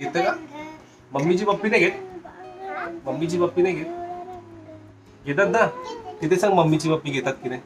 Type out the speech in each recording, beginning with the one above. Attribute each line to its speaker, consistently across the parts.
Speaker 1: येतं का? मम्मीची पप्पी नाही घेत? मम्मीची पप्पी नाही घेत? घेतात ना? तिथे सांग मम्मीची पप्पी घेतात की नाही?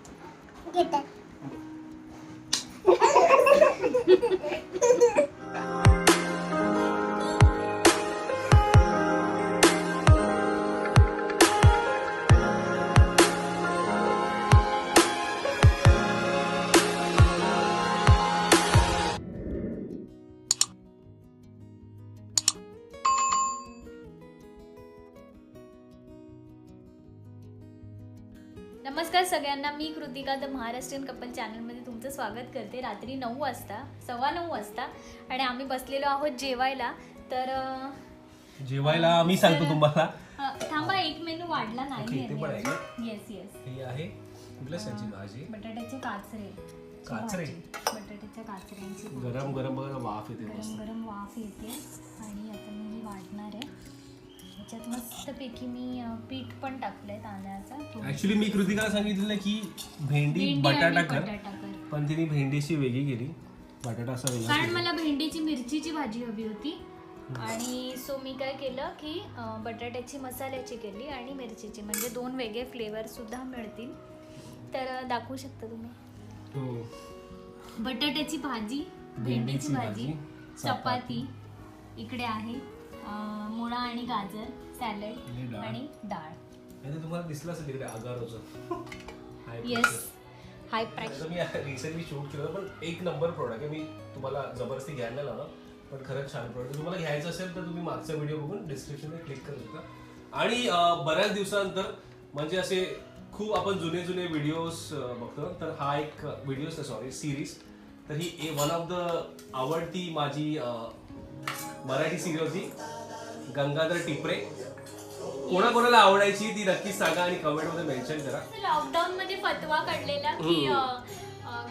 Speaker 2: सगळ्यांना मी कृतिका द महाराष्ट्रीयन कपल चॅनलमध्ये तुमचं स्वागत करते. रात्री नऊ वाजता सव्वा नऊ वाजता आणि आम्ही बसलेलो आहोत जेवायला. तर
Speaker 1: जेवायला मी सांगतो तुम्हाला.
Speaker 2: थांबा एक मेनू वाढला नाही? येस येस
Speaker 1: ही आहे कुठल्या भाजी?
Speaker 2: बटाट्याचे काचरे.
Speaker 1: काचरे?
Speaker 2: बटाट्याच्या काचऱ्यांची.
Speaker 1: गरम गरम बघा वाफ येते
Speaker 2: गरम गरम वाफ येते. आणि आता मस्तपैकी मी अं, पीठ पण टाकलंय तांदळाचा.
Speaker 1: ऍक्च्युली मी कृतिकाला सांगितलेलं की भेंडी
Speaker 2: भेंडी
Speaker 1: बटाटा
Speaker 2: आणि
Speaker 1: कर
Speaker 2: बटाटा कर.
Speaker 1: पण तिने भेंडीची वेगळी केली. बटाटा असा वेगळा
Speaker 2: कारण
Speaker 1: केला.
Speaker 2: मला भेंडीची मिरचीची भाजी हवी होती. आणि सो मी काय केलं की अं, बटाट्याची मसाल्याची केली आणि मिरचीची. म्हणजे दोन वेगळे फ्लेवर सुद्धा मिळतील. तर अं, दाखवू शकता तुम्ही?
Speaker 1: हो.
Speaker 2: बटाट्याची भाजी भेंडीची
Speaker 1: भेंडीची
Speaker 2: भाजी
Speaker 1: भाजी,
Speaker 2: चपाती. इकडे आहे अं, मुळा आणि गाजर. सॅलड. आणि डाळ.
Speaker 1: तर तुम्हाला दिसलं असेल तिकडे आगारोचं.
Speaker 2: येस. हाय प्राईस
Speaker 1: मी रिसेंटली शूट केलं पण एक नंबर प्रोडक्ट आहे. मी तुम्हाला जबरदस्ती घ्यायला लावणार पण खरंच छान प्रोडक्ट तुम्हाला घ्यायचं असेल तर तुम्ही मागचा व्हिडिओ बघून डिस्क्रिप्शनमध्ये क्लिक करू शकता. आणि बऱ्याच दिवसानंतर म्हणजे असे खूप आपण जुने जुने व्हिडिओज बघतो. तर हा एक व्हिडिओ सॉरी सिरीज तर ही ए वन ऑफ द आवडती माझी मराठी सिरियल होती गंगाधर टिपरे. कोणाकोणाला आवडायची ती नक्कीच सांगा आणि कमेंटमध्ये मेन्शन करा.
Speaker 2: लॉकडाऊन मध्ये फतवा काढलेला की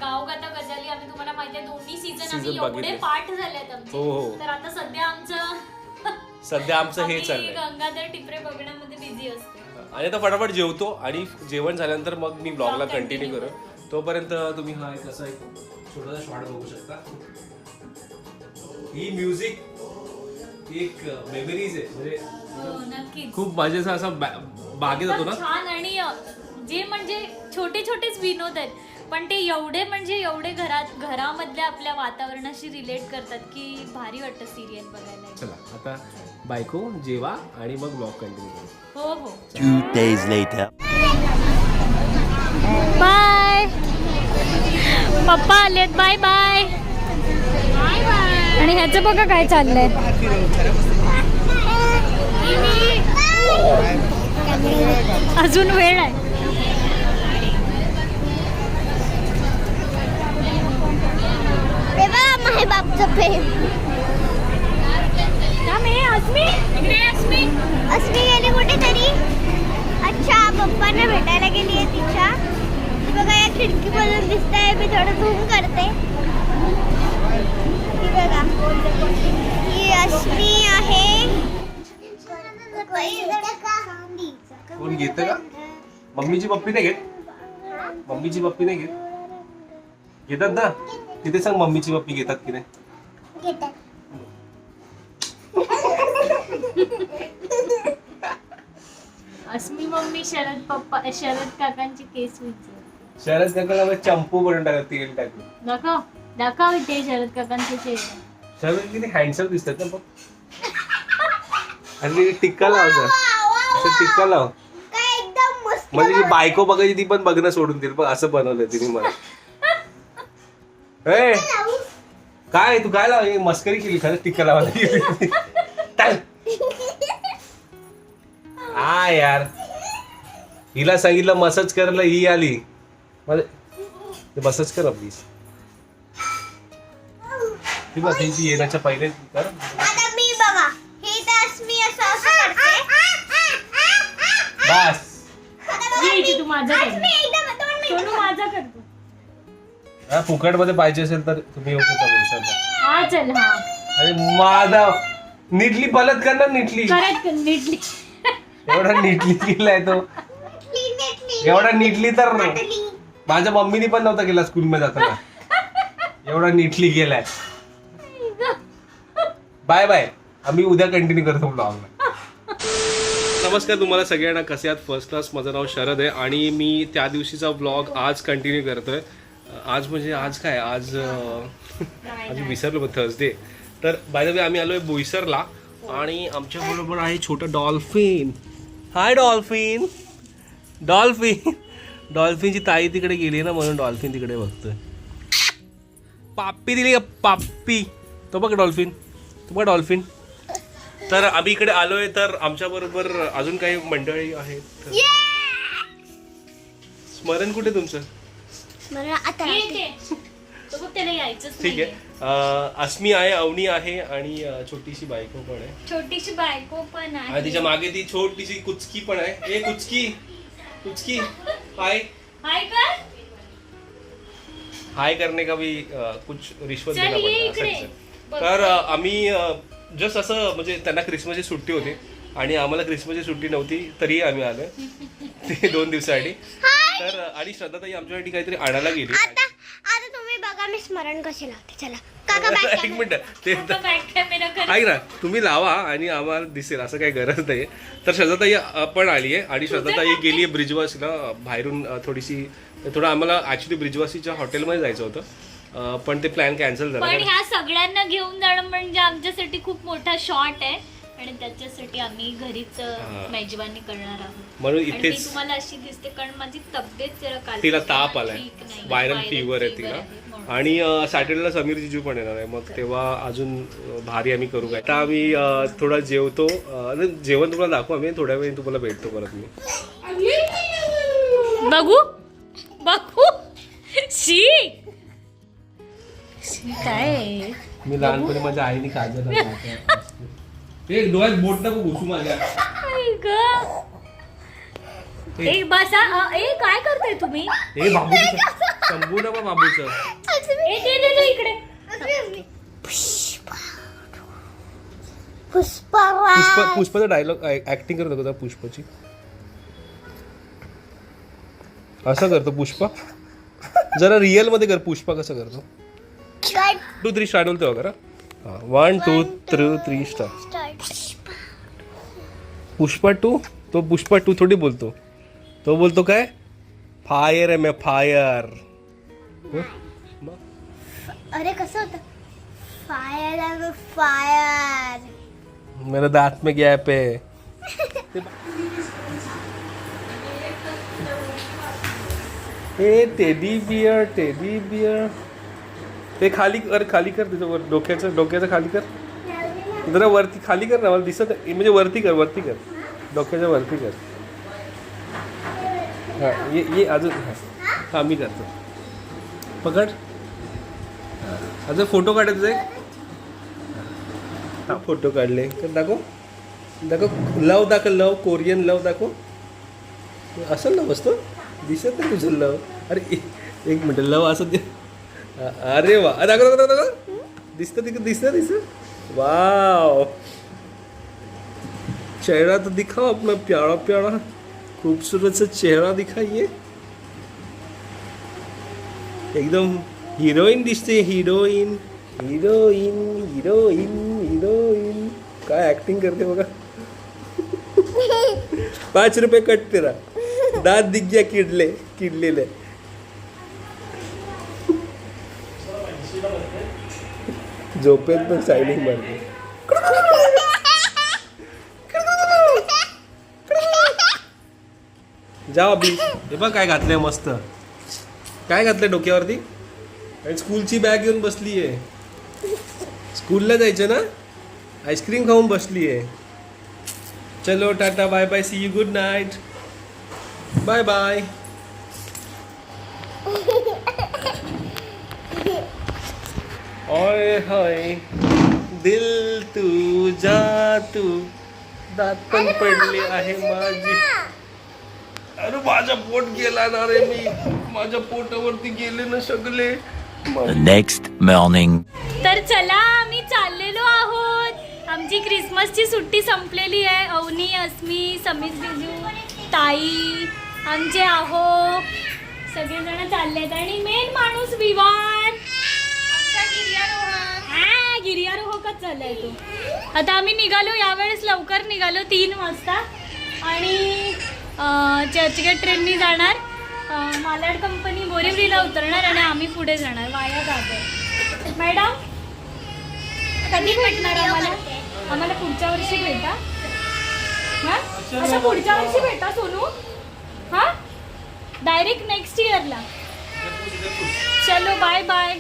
Speaker 2: गावगाता गजाली आम्ही तुम्हाला माहिती आहे दोन्ही सीझन आम्ही
Speaker 1: Season
Speaker 2: एवढे
Speaker 1: बघितले.
Speaker 2: पाठ झालेत
Speaker 1: हो, हो.
Speaker 2: तर आता सध्या आमचं
Speaker 1: सध्या आमचं हे
Speaker 2: आम्ही
Speaker 1: चाललंय.
Speaker 2: गंगाधर टिपरे बघण्यामध्ये बिझी असतो
Speaker 1: आणि आता फटाफट जेवतो आणि जेवण झाल्यानंतर मग मी ब्लॉगला कंटिन्यू करू. तोपर्यंत तुम्ही हा एक असा एक छोटासा शॉर्ट बघू शकता. ही म्युझिक एक मेमरीज आहे. म्हणजे
Speaker 2: हो नक्कीच.
Speaker 1: खूप मजेचा असा बा- बागेत जातो ना.
Speaker 2: छान आणि अ, जे म्हणजे छोटे छोटेच विनोद आहेत. पण ते एवढे म्हणजे एवढे घरात घरामधल्या आपल्या वातावरणाशी रिलेट करतात की भारी वाटतं सिरियल बघायला.
Speaker 1: चला आता बायको जेवा आणि मग ब्लॉग कंटिन्यू करू.
Speaker 2: हो हो.
Speaker 3: Two days later.
Speaker 2: बाय पप्पा आलेत. बाय बाय आणि ह्याचं बघा काय चाललंय. अजून वेळ आहे.
Speaker 4: ते बघा माहे बापचं प्रेम. अस्मी? गेली कुठेतरी? अच्छा पप्पांना भेटायला गेली आहे तिच्या. ती बघा या खिडकी मधून दिसत आहे मी थोडं झूम करते. बघा ही अस्मी आहे.
Speaker 1: कोण घेतं का? मम्मीची पप्पी नाही घेत? मम्मीची पप्पी नाही घेत? घेतात ना? तिथे सांग मम्मीची पप्पी घेतात की नाही.
Speaker 4: घेतात
Speaker 2: अस्मी मम्मी शरद पप्पा शरद काकांची केस विचार.
Speaker 1: शरद काकाला चंपू बनवून टाकत तेल टाकून
Speaker 2: दाखव दाखव ते शरद काकांचे चेहरा
Speaker 1: शरद किती हँडसम दिसतात ना बघ. आणि टिक्का लाव जरा. असं टिक्का लाव.
Speaker 4: काय एकदम मस्त
Speaker 1: म्हणजे जी बायको बघायची ती पण बघणं सोडून देईल बघ असं बनवलं तिने मला. ए, काय तू काय लाव हे मस्करी केली खरंच टिक्का लावायला गेली. हा यार. हिला सांगितलं मसाज करायला ही आली. मसाज कर प्लीज ती बघ ती येण्याच्या पहिले कर
Speaker 4: आता मी बघा हे तर अस्मी असं असं करते.
Speaker 1: बस.
Speaker 4: आता बघा
Speaker 2: ये इथे तू माझं कर.
Speaker 4: मी एकदम दोन मिनिटं
Speaker 2: सोनू माझा करतो
Speaker 1: हा फुकटमध्ये पाहिजे असेल तर तुम्ही येऊ शकता.
Speaker 2: हा चल हा.
Speaker 1: अरे माझा नीटली पलत कर ना नीटली. एवढा नीटली केलाय तो. एवढा नीटली तर. माझ्या मम्मीने पण नव्हता केला स्कूल मध्ये जाताना. एवढा नीटली गेलाय बाय बाय. आम्ही उद्या कंटिन्यू करतो ब्लॉग नमस्कार तुम्हाला सगळ्यांना. कसे आहात? फर्स्ट क्लास माझं नाव शरद आहे आणि मी त्या दिवशीचा ब्लॉग आज कंटिन्यू करतोय. आज म्हणजे आज काय? आज अं, आज विसरलो थर्सडे तर बाय द वे आम्ही आलोय बोईसरला आणि आमच्या बरोबर आहे छोटं डॉल्फिन हाय डॉल्फिन डॉल्फिन डॉल्फिनची ताई तिकडे गेली ना म्हणून डॉल्फिन तिकडे बघतोय. पाप्पी दिली का? पाप्पी. तो बघ डॉल्फिन तो बघ डॉल्फिन? तर आम्ही इकडे आलोय तर आमच्या बरोबर अजून काही मंडळी आहेत. स्मरण कुठे तुमचं? ठीक आहे. अं, अस्मी आहे अवनी आहे आणि अं, छोटीशी बायको पण आहे.
Speaker 2: छोटीशी बायको पण
Speaker 1: आणि
Speaker 2: आहे.
Speaker 1: तिच्यामागे ती छोटीशी कुचकी पण आहे. ए कुचकी. कुचकी. हाय
Speaker 2: हाय कर
Speaker 1: हाय करने का भी अ, कुछ रिश्वत
Speaker 2: चल,
Speaker 1: देना
Speaker 2: ये
Speaker 1: पडता
Speaker 2: इकडे.
Speaker 1: असं असं. तर आम्ही जस्ट असं म्हणजे त्यांना क्रिसमसची सुट्टी होती आणि आम्हाला क्रिसमसची सुट्टी नव्हती तरीही आम्ही आलोय ते दोन दिवसासाठी तर आणि श्रद्धाताई आमच्यासाठी काहीतरी आणायला गेली.
Speaker 4: आता आता तुम्ही बघा मी स्मरण कसे लावते. चला
Speaker 1: एक मिनिट ते ऐक ना तुम्ही लावा आणि आम्हाला दिसेल असं काही गरज नाही तर श्रद्धाताई पण आली आहे आणि श्रद्धाताई गेली आहे ब्रिजवासीला बाहेरून थोडीशी थोडं आम्हाला ॲक्च्युली ब्रिजवासीच्या हॉटेलमध्ये जायचं होतं. पण ते प्लॅन कॅन्सल झाला.
Speaker 2: पण ह्या सगळ्यांना घेऊन जाणं म्हणजे आमच्यासाठी खूप मोठा शॉट आहे. आणि त्याच्यासाठी आम्ही घरीच. मेजवानी करणार आहोत.
Speaker 1: म्हणून इथेच
Speaker 2: तुम्हाला अशी दिसते कारण माझी तब्येत जरा काल
Speaker 1: तिला ताप आलाय. व्हायरल फिवर आहे तिला. आणि सॅटर्डेला समीर जिजू पण येणार आहे. मग तेव्हा अजून भारी आम्ही करू काय. आता आम्ही थोडा जेवतो. जेवण तुम्हाला दाखवू आम्ही. थोड्या वेळी तुम्हाला भेटतो परत मी.
Speaker 2: बघू. काय?
Speaker 1: मी लहानपणी माझ्या आईने काजल एक डोळ्यात बोट नको घुसू माझ्या.
Speaker 2: आई ग. ए. बसा. अ, ए काय करताय तुम्ही?
Speaker 1: हे बाबूचं.
Speaker 2: ए दे दे दे इकडे.
Speaker 4: पुष्पा.
Speaker 1: पुष्प पुष्पाचा डायलॉग ऍक्टिंग करत होता पुष्पाची. असं करतो पुष्पा. जरा रिअलमध्ये कर पुष्पा कसं करतो. टू थ्री स्टार्ट बोलतो करा one two three three star Pushpa two तो पुष्पा टू थोडी बोलतो। तो बोलतो काय? फायर आहे मैं फायर
Speaker 4: अरे कसं होतं? फायर फायर
Speaker 1: मेरा दांत में गैप है। हे टेडी बियर टेडी बियर ते खाली अरे खाली कर तिचं वर डोक्याचं डोक्याचं खाली कर. जरा वरती खाली कर ना मला दिसत म्हणजे वरती कर वरती कर. डोक्याच्या वरती कर. हां ये ये अजून हां. हा मी करतो. पकड. अजून फोटो काढायचा आहे हां फोटो काढले. तर दाखव. दाखव. लव दाखव लव. कोरियन लव दाखव. असं लव असतो दिसत नाही तुझं लव. अरे एक मिनटं. लव असं दे. अरे वा. दाखव दाखव दाखव. दिसत तिकडे दिसत दिसतं. वाव. चेहरा तो दिखाओ अपना प्यारा प्यारा खूबसूरत सा चेहरा दिखाइए एकदम हिरोईन दिसते हिरोईन हिरोईन हिरोईन हिरोईन. काय ऍक्टिंग करते बघा. पाच रुपये कट तेरा. दात दिख गया किडले किडलेले. झोपेत पण सायलिंग मारते. जा अभि. हे बघ काय घातलंय मस्त. काय घातलंय डोक्यावरती? आणि स्कूलची बॅग घेऊन बसली आहे स्कूलला जायचं ना? आईस्क्रीम खाऊन बसली आहे चलो tata bye bye see you good night bye bye ओय होय दिल तू जा तू दात पण पडले आहे माझी. अरे माझा पोट गेला ना रे मी. माझ्या पोटावरती गेले ना सगळे.
Speaker 3: The next morning.
Speaker 2: तर चला आम्ही चाललेलो आहोत. आमची क्रिसमसची सुट्टी संपलेली आहे. अवनी अस्मी समीर बिजू ताई आमचे आहो. सगळेजण चाललेत आणि मेन माणूस विवान. आ, गिर्यारोहकच चाललाय तो. आता आम्ही निघालो यावेळेस लवकर निघालो तीन वाजता. आणि चर्चगेट ट्रेननी जाणार. मालाड कंपनी बोरिवलीला उतरणार आणि आम्ही पुढे जाणार वाया जातो मॅडम? कधी भेटणार आम्हाला? आम्हाला पुढच्या वर्षी भेटा. हा? असं पुढच्या वर्षी भेटा सोनू. हा? डायरेक्ट नेक्स्ट इयरला चलो बाय बाय